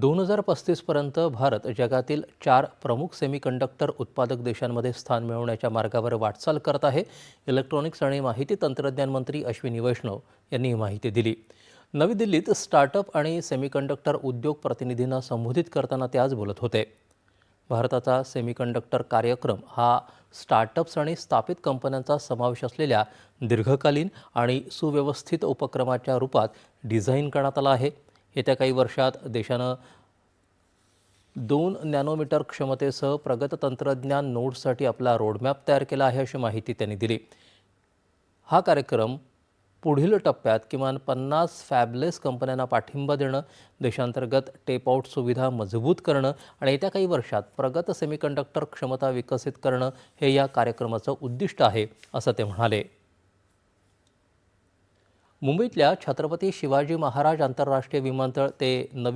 दोन हजार पस्तीसपर्यंत भारत जगातील चार प्रमुख सेमीकंडक्टर उत्पादक देशांमध्ये स्थान मिळवण्याच्या मार्गावर वाटचाल करत आहे. इलेक्ट्रॉनिक्स आणि माहिती तंत्रज्ञान मंत्री अश्विनी वैष्णव यांनी ही माहिती दिली. नवी दिल्लीत स्टार्टअप आणि सेमीकंडक्टर उद्योग प्रतिनिधींना संबोधित करताना ते आज बोलत होते. भारताचा सेमीकंडक्टर कार्यक्रम हा स्टार्टअप्स आणि स्थापित कंपन्यांचा समावेश असलेल्या दीर्घकालीन आणि सुव्यवस्थित उपक्रमाच्या रूपात डिझाईन करण्यात आला आहे. येत्या काही वर्षात देशानं दोन नॅनोमीटर क्षमतेसह प्रगत तंत्रज्ञान नोड्ससाठी आपला रोडमॅप तयार केला आहे अशी माहिती त्यांनी दिली. हा कार्यक्रम पुढील टप्प्यात किमान पन्नास फॅबलेस कंपन्यांना पाठिंबा देणं देशांतर्गत टेपआउट सुविधा मजबूत करणं आणि येत्या काही वर्षात प्रगत सेमीकंडक्टर क्षमता विकसित करणं हे या कार्यक्रमाचं उद्दिष्ट आहे असं ते म्हणाले. मुंबईतल्या छत्रपती शिवाजी महाराज आंतरराष्ट्रीय विमानतळ ते नवी